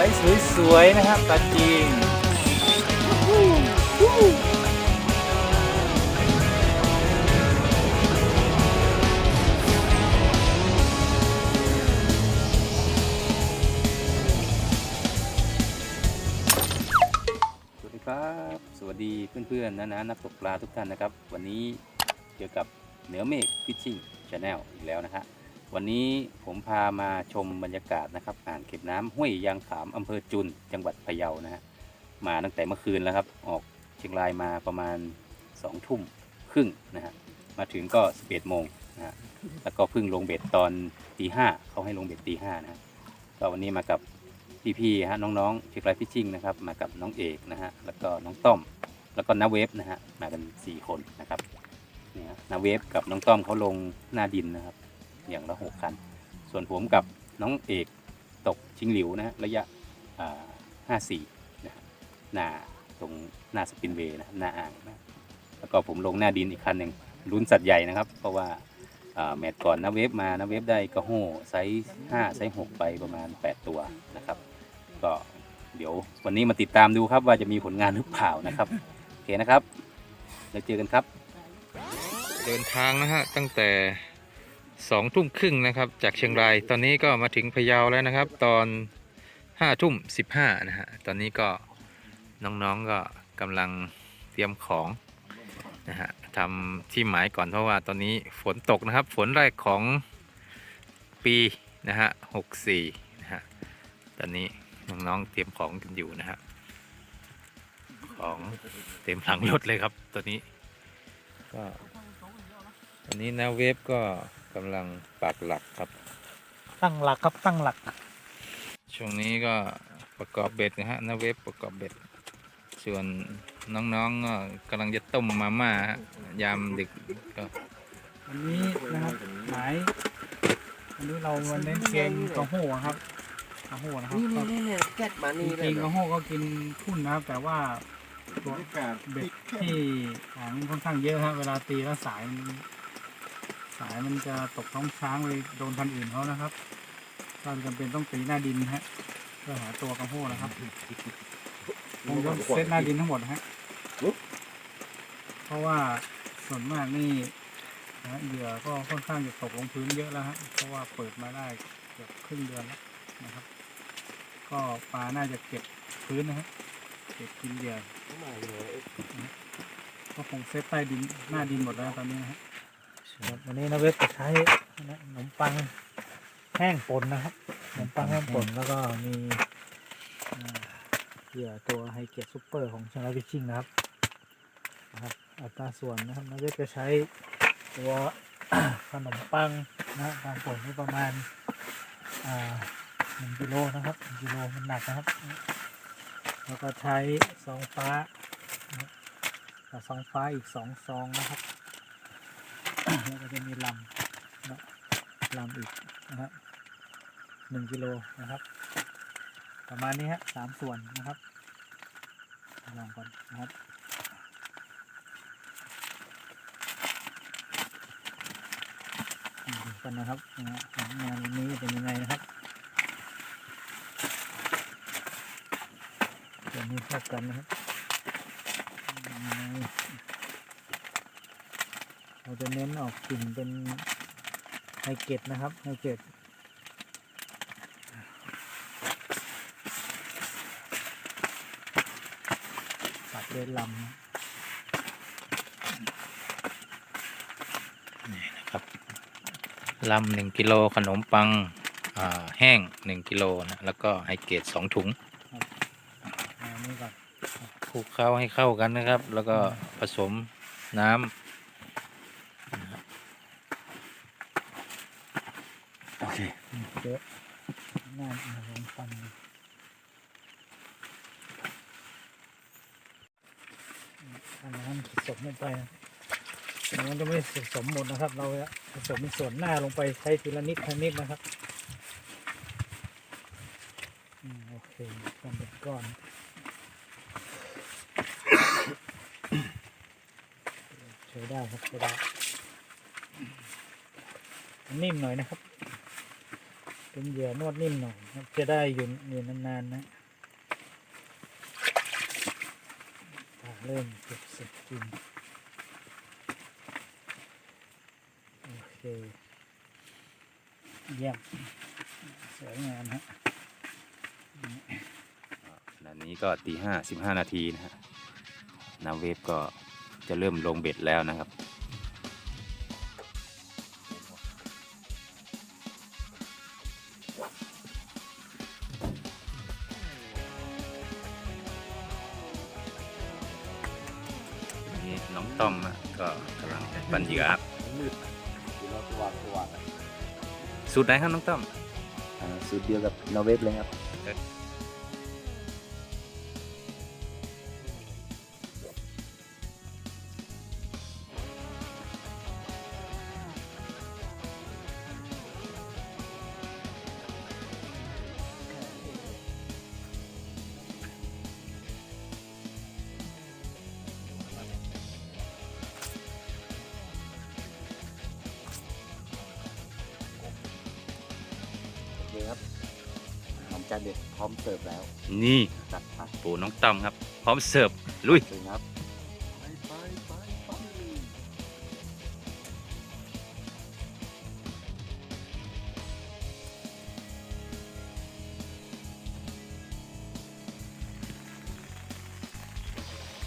ไซส์สวยๆนะครับปลาจีนสวัสดีครับ สวัสดีเพื่อนๆนะนะนักตกปลาทุกท่านนะครับ วันนี้เจอกับเหนือเมฆฟิชชิ่งชาแนลอีกแล้วนะฮะ วันนี้ผมพามาชมบรรยากาศนะครับอ่างเก็บน้ำห้วยยางขามอำเภอจุน จังหวัดพะเยานะฮะมาตั้งแต่เมื่อคืนแล้วครับ ออกเชียงรายมาประมาณ2องทุ่มครึ่งนะฮะมาถึงก็11โมงนะฮะแล้วก็เพิ่งลงเบ็ดตอนตีห้าเขาให้ลงเบ็ดตีห้านะฮะก็วันนี้มากับพี่ๆฮะน้องๆเชียงรายฟิชชิ่งนะครับ มากับน้องเอกนะฮะแล้วก็น้องต้อม แล้วก็น้าเวฟนะฮะมากัน 4 คนนะครับเนี่ยฮะน้าเวฟกับน้องต้อมเขาลงหน้าดินนะครับ อย่างละหกคัน ส่วนผมกับน้องเอกตกชิงหลิวนะฮะระยะห้าสี่นะหน้าตรงหน้าสปินเวย์นะหน้าอ่างนะแล้วก็ผมลงหน้าดินอีกคันหนึ่งลุ้นสัตว์ใหญ่นะครับ เพราะว่าแมตช์ก่อนนะเวฟมานะเวฟได้กระโห้ไซส์ห้าไซส์หกไปประมาณ 8 ตัวนะครับ ก็เดี๋ยววันนี้มาติดตามดูครับว่าจะมีผลงานหรือเปล่านะครับ โอเคนะครับ แล้วเจอกันครับ เดินทางนะฮะตั้งแต่ สองทุ่มครึ่งนะครับ จากเชียงราย ตอนนี้ก็มาถึงพะเยาแล้วนะครับ ตอนห้าทุ่มสิบห้านะฮะ ตอนนี้ก็น้องๆก็กำลังเตรียมของนะฮะทำที่หมายก่อนเพราะว่าตอนนี้ฝนตกนะครับ ฝนแรกของปีนะฮะหกสี่นะฮะ ตอนนี้น้องๆเตรียมของกันอยู่นะฮะ ของเต็มหลังรถเลยครับตัวนี้ก็อันนี้นาเวฟก็ กำลังปักหลักครับ ตั้งหลักครับตั้งหลัก ช่วงนี้ก็ประกอบเบ็ดนะฮะนาเวฟประกอบเบ็ด ส่วนน้องๆก็กำลังจะต้มมาม่าฮะยามดึกก็วันนี้นะครับหมายวันนี้เราวันเล่นเกมกระโห้ครับกระโห้นะครับนี่ก็นี่นี่แกะมาจนี่เลริยงๆกระโห้ก็กินทุ่นนะครับ แต่ว่าตัวเบ็ดที่หางค่อนข้างเยอะครับเวลาตีแล้วสายมัน สายมันจะตกท้องช้างไปโดนพันอื่นเขานะครับก็จำเป็นต้องตีหน้าดินฮะเพื่อหาตัวกระโห้นะครับผมยกเซตหน้าดินทั้งหมดนะฮะเพราะว่าส่วนมากนี่นะเหยื่อก็ค่อนข้างจะตกลงพื้นเยอะแล้วฮะเพราะว่าเปิดมาได้เกือบครึ่งเดือนแล้วนะครับ ก็ปลาน่าจะเก็บพื้นนะฮะเก็บกินเหยื่อก็คงเซตใต้ดินหน้าดินหมดแล้วตอนนี้นะฮะ วันนี้นะเวทจะใช้ขนมปังแห้งป่นนะครับขนมปังแห้งป่นแล้วก็มีเหยื่อตัวไฮเกตซูเปอร์ของชนาวิชิ่งนะครับนะครับอัตราส่วนนะครับนะเวทจะใช้ตัวขนมปังนะฮะการผลนี่ประมาณหนึ่งกิโลนะครับหนึ่งกิโลมันหนักนะครับ แล้วก็ใช้ซองฟ้านะกับซองฟ้าอีกสองซองนะครับ ก็จะมีลำนะลำอีกนะครับหนึ่งกิโลนะครับ ประมาณนี้ฮะสามส่วนนะครับลองก่อนนะครับดูกันนะครับงานวันนี้เป็นยังไงนะครับตัวนี้เท่ากันนะครับ เราจะเน้นออกกลิ่นเป็นไฮเกตนะครับไฮเกตปัดเล่นลำนะครับลำหนึ่งกิโลขนมปังอ่าแห้งหนึ่งกิโลนะแล้วก็ไฮเกตสองถุงอันนี้ก่อนคลุกเคล้าให้เข้ากันนะครับ แล้วก็ผสมน้ำ โอเคเยอะน่าจะลองฟันอันนั้นผสมลงไปนะมันจะไม่ผสมหมดนะครับ เราผสมในส่วนหน้าลงไปใช้ทีละนิดทีละนิดนะครับอืมโอเคทำเป็นก้อนใช้ได้ครับใช้ได้นิ่มหน่อยนะครับ เป็นเหยื่อนวดนิ่มหน่อยครับจะได้อยู่อยู่นานๆนะอ่าเริ่มเก็บเสร็จกินโอเคเยี่ยมสวยงามฮะขณะนี้ก็ตีห้าสิบห้านาทีนะฮะนาเวฟก็จะเริ่มลงเบ็ดแล้วนะครับ สูตรไหนครับน้องต้อม อ่าสูตรเดียวกับนอร์เวฟเลยครับ นี่จัดไปปูน้องต้อมครับ พร้อมเสิร์ฟลุยเลยครับไปไปไปไป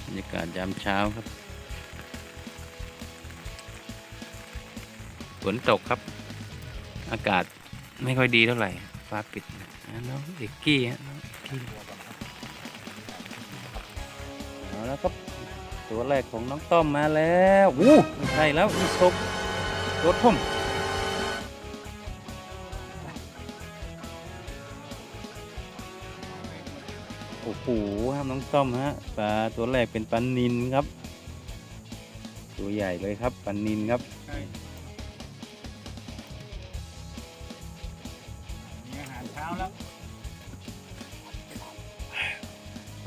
บรรยากาศยามเช้าครับฝนตกครับ อากาศไม่ค่อยดีเท่าไหร่ฟ้าปิดนะอะน้องเอกกี้ฮะ น้องเอกกี้เอาแล้วครับตัวแรกของน้องต้อมมาแล้ววู้ใช่แล้วนี่ชกรถทุ่มโอ้โหครับน้องต้อมฮะปลาตัวแรกเป็นปลานินครับ ตัวใหญ่เลยครับปลานินครับ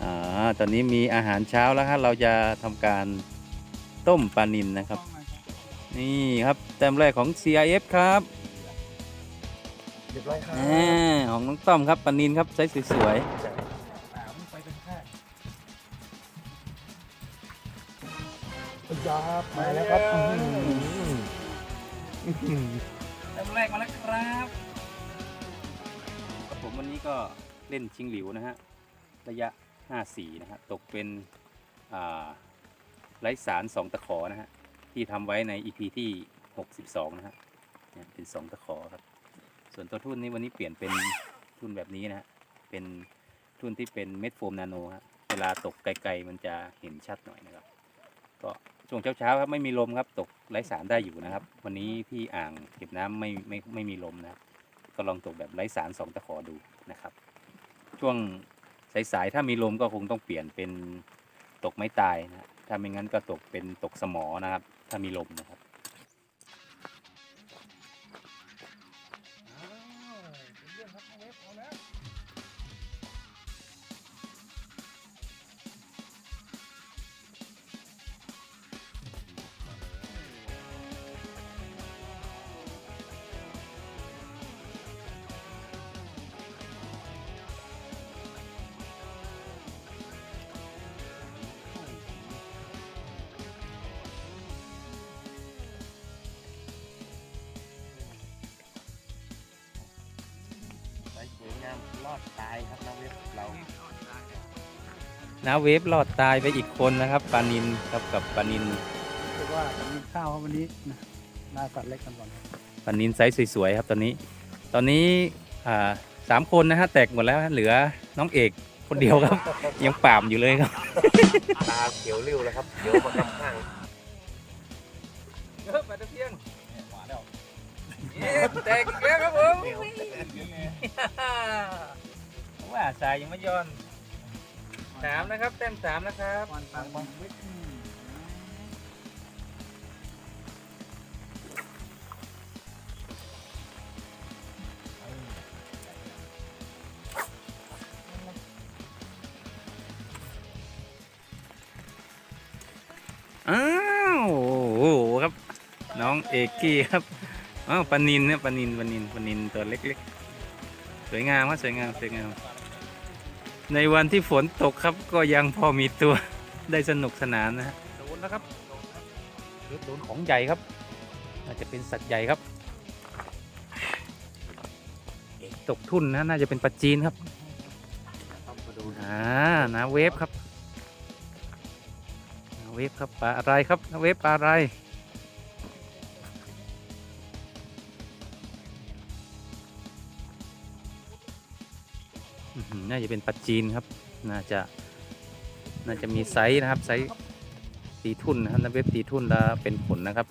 อ่าตอนนี้มีอาหารเช้าแล้วครับเราจะทำการต้มปลานินนะครับ นี่ครับแต้มแรกของ CIF ครับเรียบร้อยครับอ่าของน้องต้อมครับปลานินครับไซส์สวยสามไปเป็นแค่ยาบมาแล้วครับๆแต้มแรกมาแล้วครับครับผมวันนี้ก็เล่นชิงหลิวนะฮะระยะ 54นะฮะตกเป็นไร้สาร 2 ตะขอนะฮะที่ทำไว้ใน EP ที่ 62 นะฮะเนี่ยเป็น 2 ตะขอครับ ส่วนตัวทุ่นนี้วันนี้เปลี่ยนเป็นทุ่นแบบนี้นะฮะเป็นทุ่นที่เป็นเม็ดโฟมนาโนฮะเวลาตกไกลๆมันจะเห็นชัดหน่อยนะครับก็ช่วงเช้าๆครับไม่มีลมครับตกไร้สารได้อยู่นะครับ วันนี้ที่อ่างเก็บน้ำไม่ไม่ไม่มีลมนะครับก็ลองตกแบบไร้สารสองตะขอดูนะครับ ช่วง สายๆถ้ามีลมก็คงต้องเปลี่ยนเป็นตกไม้ตายนะฮะถ้าไม่งั้นก็ตกเป็นตกสมอนะครับ ถ้ามีลมนะครับ รอดตายครับนอร์เวฟเรานาเวฟรอดตายไปอีกคนนะครับปานินครับกับปานินคือว่าจะมีข้าวครับวันนี้นะล่าสัตว์เล็กกันก่อนครับปานินไซส์สวยๆครับตอนนี้ ตอนนี้อ่าสามคนนะฮะแตกหมดแล้วฮะเหลือน้องเอกคนเดียวครับ ยังป่ามอยู่เลยครับ ตาเขียวเร็วแล้วครับเขียวมาคำข้างเออปลาตะเพียนแตกอีกแล้วครับผม ว่าสายยังไม่ย้อนสามนะครับแต้มสามนะครับวันปังวันวิทย์อืมอ้าวโอ้โหครับ น้องเอกกี้ครับอ้าวปลานินเนี่ยปลานินปลานินปลานินตัวเล็ก วยงามครับสวยงามสวยงาม ในวันที่ฝนตกครับก็ยังพอมีตัวได้สนุกสนานนะฮะโดนแล้วครับโดนครับโดนของใหญ่ครับน่าจะเป็นสัตว์ใหญ่ครับ ตกทุ่นนะน่าจะเป็นปลาจีนครับอ่านาเวฟครับนาเวฟครับปลาอะไรครับนาเวฟปลาอะไร น่าจะเป็นปลาจีนครับ น่าจะ น่าจะมีไซส์นะครับ ไซส์ตีทุ่นนะครับนเวฟตีทุ่นแล้วเป็นผลนะครับ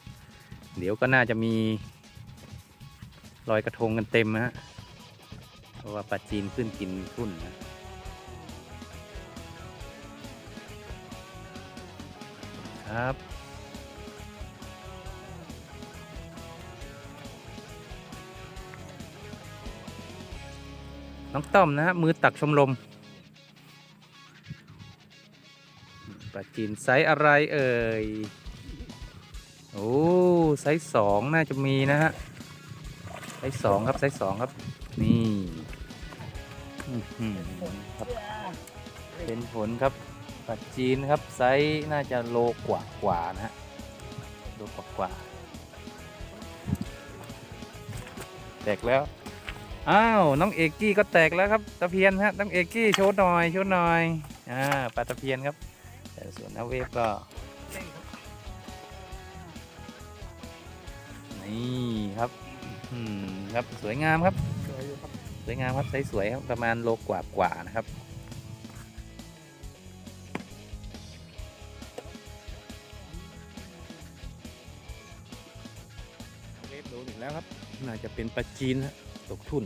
เดี๋ยวก็น่าจะมีลอยกระทงกันเต็มนะฮะ เพราะว่าปลาจีนขึ้นกินทุ่นนะ ครับ น้องต้อมนะฮะมือตักชมรมปลาจีนไซส์อะไรเอ่ย โอ้ไซส์สองน่าจะมีนะฮะ ไซส์สองครับไซส์สองครับ นี่ครับเป็นผลครับปลาจีนครับไซส์น่าจะโลกว่ากว่านะฮะ โลกว่ากว่าแตกแล้ว อ้าว น้องเอกกี้ก็แตกแล้วครับ ตะเพียนฮะน้องเอกกี้โชว์หน่อยโชว์หน่อยอ่าปลาตะเพียนครับ แต่ส่วนนาเวฟก็ นี่ครับอืมครับสวยงามครับ สวยอยู่ครับสวยงามครับไซส์สวยครับประมาณโลกว่ากว่านะครับเวฟโดนอีกแล้วครับ น่าจะเป็นปลาจีนฮะ ตกทุน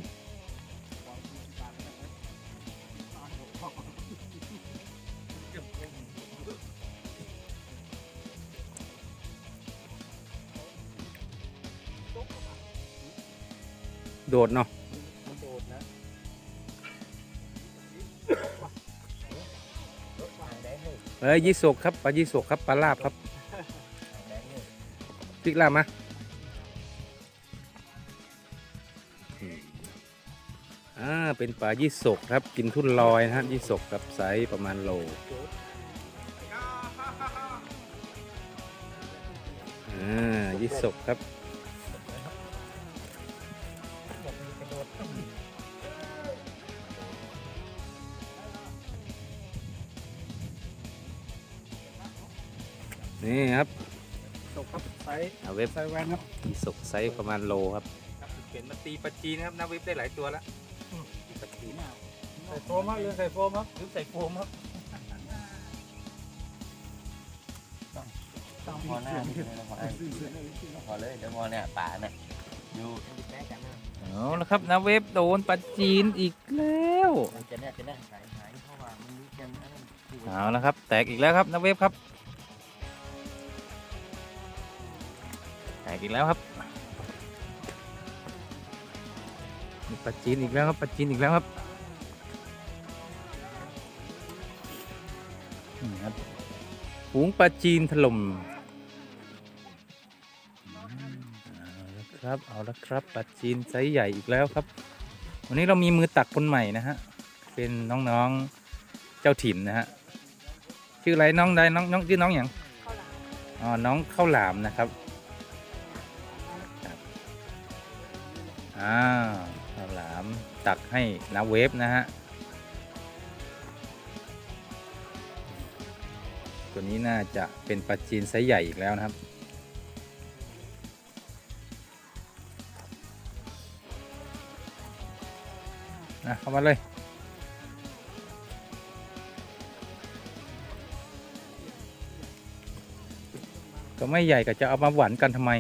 โดดเนาะโดดนะเอ้ยยี่สกครับปลายี่สกครับปลาลาบครับพริกลาบมา เป็นปลายี่สกครับ กินทุ่นลอยนะฮะยี่สกกับไซส์ประมาณโลอ่ายี่สกครับนี่ครับตกครับไซส์เอาเว็บไซส์แวนครับยี่สกไซส์ประมาณโลครับเขียนมาตีปลาจีนครับนับเว็บได้หลายตัวแล้วปลาจีน ใส่โฟมครับเรือใส่โฟมครับหรือใส่โฟมครับพอหน้านี่เลยนะพอไอ้พอเลยเดี๋ยวพอเนี่ยป่าเนี่ยอยู่แป้กันนะเอาละครับนาเว็บโดนปลาจีนอีกแล้วมันจะเนี่ยจะเนี่ยหายหายเพราะว่ามันมีกันอันนั้นอยู่เอาละครับ แตกอีกแล้วครับนาเว็บครับ แตกอีกแล้วครับ ปลาจีนอีกแล้วครับปลาจีนอีกแล้วครับนี่ครับฝูงปลาจีนถล่มเอาละครับเอาละครับปลาจีนไซส์ใหญ่อีกแล้วครับ วันนี้เรามีมือตักคนใหม่นะฮะเป็นน้องๆเจ้าถิ่นนะฮะชื่ออะไรน้องใดน้องน้องชื่อน้องอย่างอ๋อน้องข้าวหลามนะครับครับอ้าวข้าวหลาม ตักให้นาเวฟนะฮะ ตัวนี้น่าจะเป็นปลาจีนไซส์ใหญ่อีกแล้วนะครับ นะเข้ามาเลยก็ไม่ใหญ่ก็จะเอามาหวานกันทำไม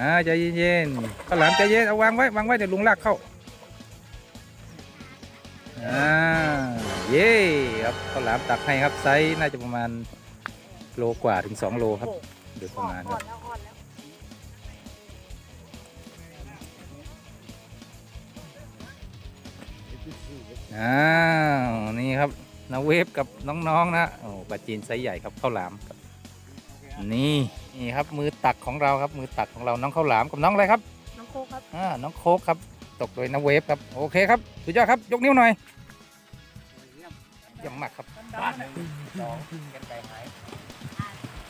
อ่าใจเย็นๆข้าวหลามใจเย็นเอาวางไว้วางไว้เดี๋ยวลุงลากเข้าอ่าเย่ครับข้าวหลามตักให้ครับไซส์น่าจะประมาณโลกว่าถึง2โลครับโดยประมาณครับอ้าวนี่ครับนาเวฟกับน้องๆนะโอ้ปลาจีนไซส์ใหญ่ครับข้าวหลามครับ นี่นี่ครับมือตักของเราครับมือตักของเราน้องข้าวหลามกับน้องอะไรครับน้องโคกครับครับอ่าน้องโคกครับ ตกโดยน้าเวฟครับโอเคครับสุดยอดครับยกนิ้วหน่อยเยี่ยมมากครับกันดำนะสองกันไปหาย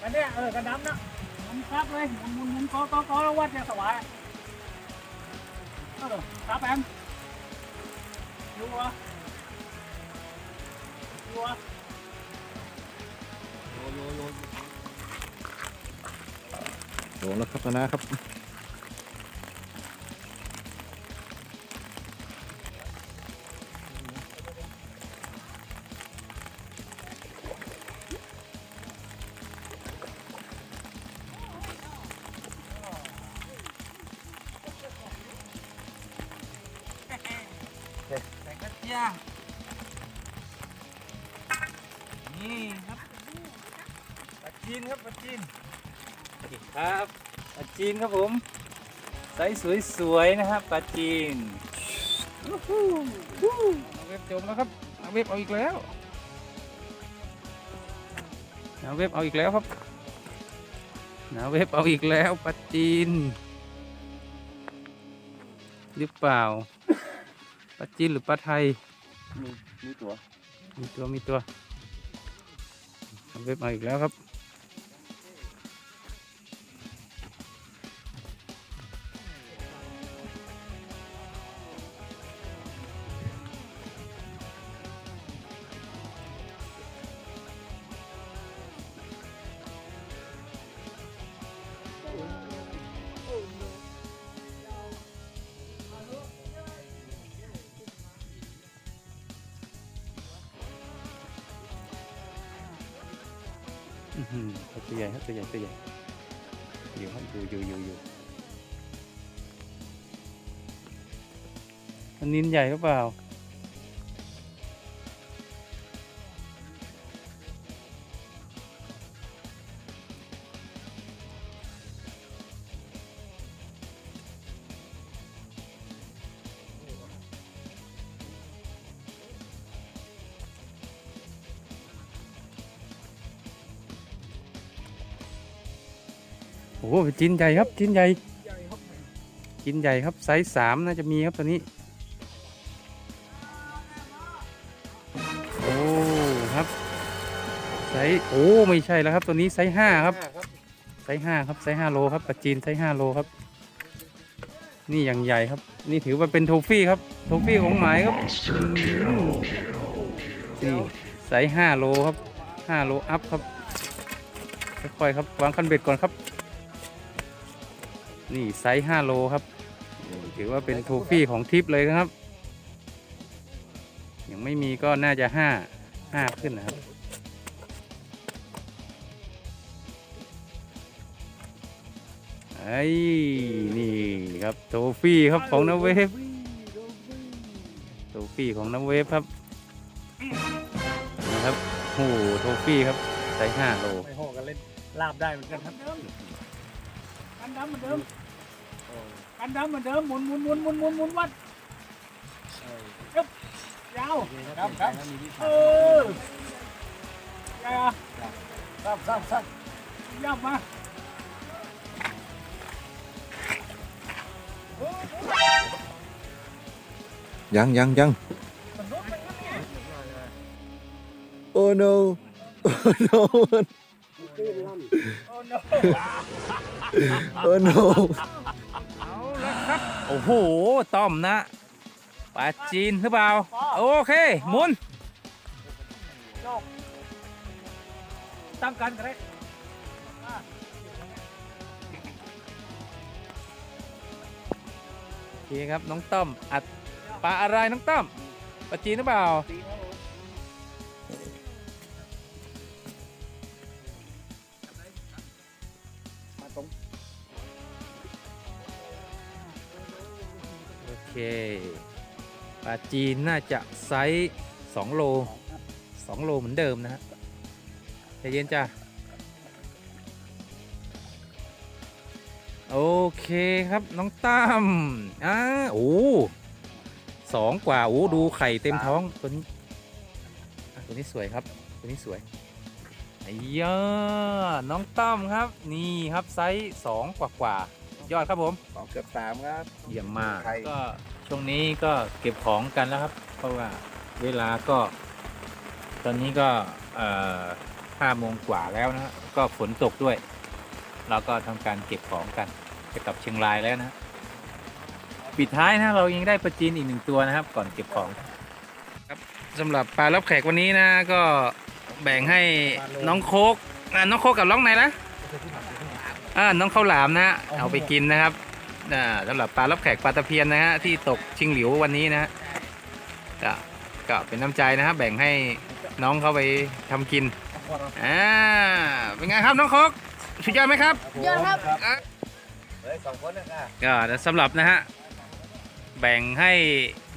กันเนี่ยเออกันดำนะมันครับเลยหมุนหมุนหมุนกอกอกอแล้ววัดเนี่ยสวายเออครับแอมดูวะดูวะโดนแล้วครับนะครับแต่กระเจียนี่ครับปลาจีนครับปลาจีน ครับปลาจีนครับผมไซส์สวยๆนะครับปลาจีนน้าเวฟจมแล้วครับน้าเวฟเอาอีกแล้วน้าเวฟเอาอีกแล้วครับน้าเวฟเอาอีกแล้วปลาจีนหรือเปล่าปลาจีนหรือปลาไทยมีมีตัวมีตัวมีตัวน้าเวฟเอาอีกแล้วครับ นินใหญ่หรือเปล่า โอ้โหจินใหญ่ครับจินใหญ่จินใหญ่ครับไซส์สามน่าจะมีครับตัวนี้ ส์โอ้ไม่ใช่แล้วครับ ตัวนี้ไซส์ห้าครับไซส์ห้าครับไซส์ห้าโลครับปลาจีนไซส์ห้าโลครับ นี่อย่างใหญ่ครับ นี่ถือว่าเป็นโทฟี่ครับโทฟี่ของหมายครับอืมนี่ไซส์ห้าโลครับห้าโลอัพครับค่อยๆครับวางคันเบ็ดก่อนครับ นี่ไซส์ห้าโลครับนี่ถือว่าเป็นโทฟี่ของทริปเลยนะครับยังไม่มีก็น่าจะห้าห้าขึ้นนะครับ ไอ้นี่ครับโทฟี่ครับของนาเวฟโทฟี่ของนาเวฟครับนะครับโอ้โหโทฟี่ครับไซส์ห้าโลไม่โหกันเล่นลาบได้เหมือนกันครับกันดำเหมือนเดิมกันดำเหมือนเดิมหมุนหมุนหมุนหมุนหมุนหมุนวัดยึบยาวครับครับเออไงอะครับครับครับยับมา ยังยังยัง Oh no Oh no โอ้โน Oh no โอ้โห ต้อมนะปลาจีนหรือเปล่า โอเคหมุนโยกตั้งกันกันเลย เคครับน้องต้อมอัดปลาอะไรน้องต้อมปลาจีนหรือเปล่าโอเคปลาจีนน่าจะไซส์2โล2โลเหมือนเดิมนะฮะใจเย็นจ้ะ เคครับน้องตั้มอ่าโอ้สองกว่าโอ้ดูไข่เต็มท้องตัวนี้อะตัวนี้สวยครับ ตัวนี้สวยไอ้ยาน้องตั้มครับ นี่ครับไซส์สองกว่ากว่า ยอดครับผม สองเกือบสามครับเยี่ยมมากใครก็ช่วงนี้ก็เก็บของกันแล้วครับ เพราะว่าเวลาก็ ตอนนี้ก็เอ่อห้าโมงกว่าแล้วนะฮะก็ฝนตกด้วย เราก็ทำการเก็บของกัน จะกลับเชียงรายแล้วนะฮะปิดท้ายนะเรายังได้ปลาจีนอีกหนึ่งตัวนะครับ ก่อนเก็บของสำหรับปลารับแขกวันนี้นะก็แบ่งให้น้องโคกอ่าน้องโคกกับน้องไหนนะอ่าน้องข้าวหลามนะฮะเอาไปกินนะครับอ่าสำหรับปลารับแขกปลาตะเพียนนะฮะที่ตกชิงหลิววันนี้นะฮะก็ก็เป็นน้ำใจนะครับแบ่งให้น้องเขาไปทำกินอ่าเป็นไงครับน้องโคกสุดยอดไหมครับ ยอดครับ อะ เฮ้ยสองคนนะค่ะก็สำหรับนะฮะแบ่งให้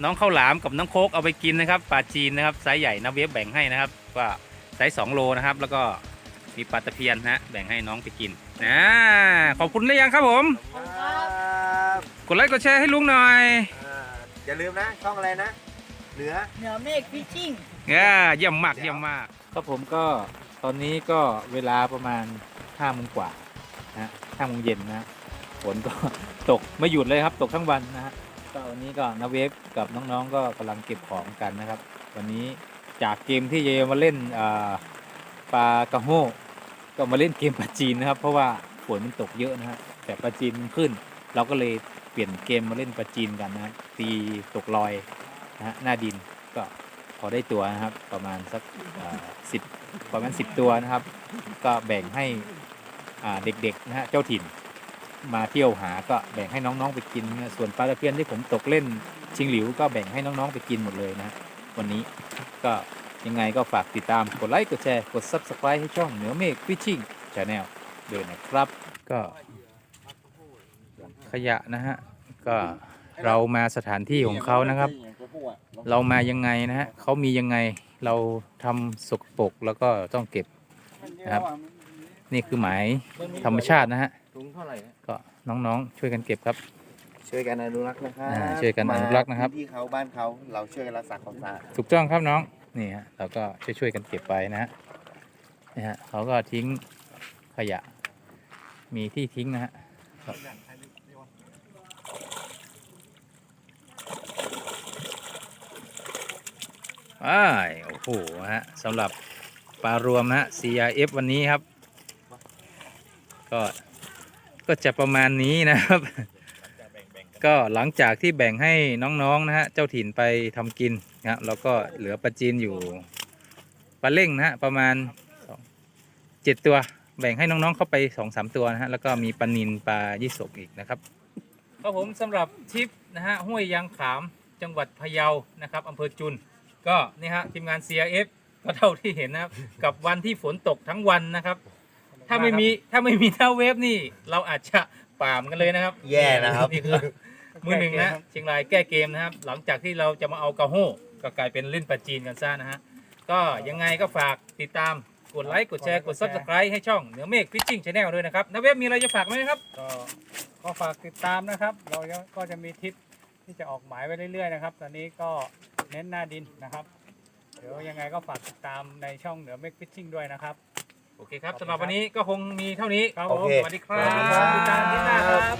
น้องข้าวหลามกับน้องโคกเอาไปกินนะครับปลาจีนนะครับไซส์ใหญ่นะเวฟแบ่งให้นะครับว่าไซส์สองโลนะครับ แล้วก็มีปลาตะเพียนนะฮะแบ่งให้น้องไปกินนะขอบคุณหรือยังครับผมครับกดไลค์กดแชร์ให้ลุงหน่อยอ่าอย่าลืมนะช่องอะไรนะเหนือเหนือเมฆฟิชชิ่งอ่าเยี่ยมมากเยี่ยมมากครับผมก็ตอนนี้ก็เวลาประมาณห้าโมงกว่านะห้าโมงเย็นนะฮะ ฝนก็ตกไม่หยุดเลยครับ ตกทั้งวันนะฮะก็วันนี้ก็นาเวฟกับน้องๆก็กำลังเก็บของกันนะครับ วันนี้จากเกมที่จะมาเล่นปลากระโฮก็มาเล่นเกมปลาจีนนะครับ เพราะว่าฝนมันตกเยอะนะฮะแต่ปลาจีนมันขึ้น เราก็เลยเปลี่ยนเกมมาเล่นปลาจีนกันนะตีตกลอยนะฮะหน้าดินก็พอได้ตัวนะครับ ประมาณสักสิบประมาณ10ตัวนะครับ ก็แบ่งให้เด็กๆนะฮะเจ้าถิ่น มาเที่ยวหาก็แบ่งให้น้องๆไปกิน ส่วนปลาตะเพียนที่ผมตกเล่นชิงหลิวก็แบ่งให้น้องๆไปกินหมดเลยนะ วันนี้ก็ยังไงก็ฝากติดตามกดไลค์กดแชร์กด Subscribe ให้ช่องเหนือเมฆฟิชชิ่งชาแนลด้วยนะครับ ก็ขยะนะฮะก็เรามาสถานที่ของเขานะครับ เรามายังไงนะฮะเขามียังไงเราทำสกปรกแล้วก็ต้องเก็บนะครับ นี่คือหมายธรรมชาตินะฮะ ถุงเท่าไหร่ก็น้องๆ ช่วยกันเก็บครับ ช่วยกันอนุรักษ์นะครับอ่าช่วยกันอนุรักษ์นะครับ มาที่เขาบ้านเขาเราช่วยกันรักษาความสะอาดถูกต้องครับน้องนี่ฮะเราก็ช่วยๆกันเก็บไปนะฮะนี่ฮะเขาก็ทิ้งขยะ มีที่ทิ้งนะฮะครับว้ายโอ้โหฮะสำหรับปลารวมนะฮะ CRF วันนี้ครับ ก็ ก็จะประมาณนี้นะครับ ก็หลังจากที่แบ่งให้น้องๆนะฮะเจ้าถิ่นไปทำกินนะแล้วก็เหลือปลาจีนอยู่ปลาเล่งนะฮะประมาณสองเจ็ดตัว แบ่งให้น้องๆเข้าไปสองสามตัวนะฮะแล้วก็มีปลานินปลายี่สกอีกนะครับครับผมสำหรับทริปนะฮะห้วยยางขามจังหวัดพะเยานะครับอำเภอจุน ก็นี่ฮะทีมงาน CRF ก็เท่าที่เห็นนะครับ กับวันที่ฝนตกทั้งวันนะครับ ถ้าไม่มีถ้าไม่มีท่าเวฟนี่ เราอาจจะป่ามกันเลยนะครับแย่นะครับ นี่คือมือหนึ่งนะเชียงรายแก้เกมนะครับ หลังจากที่เราจะมาเอากระโห้ก็กลายเป็นเล่นปลาจีนกันซะนะฮะก็ยังไงก็ฝากติดตามกดไลค์กดแชร์กด subscribe ให้ช่องเหนือเมฆฟิชชิ่งชาแนลด้วยนะครับนาเวฟมีอะไรจะฝากไหมครับ ก็ก็ฝากติดตามนะครับ เราก็จะมีทริปที่จะออกหมายไว้เรื่อยๆนะครับ ตอนนี้ก็เน้นหน้าดินนะครับ เดี๋ยวยังไงก็ฝากติดตามในช่องเหนือเมกฟิชชิ่งด้วยนะครับ โอเคครับสำหรับวันนี้ก็คงมีเท่านี้ครับโอผมเคสวัสดีครับสวัสดีครับติดตามที่หน้าครับ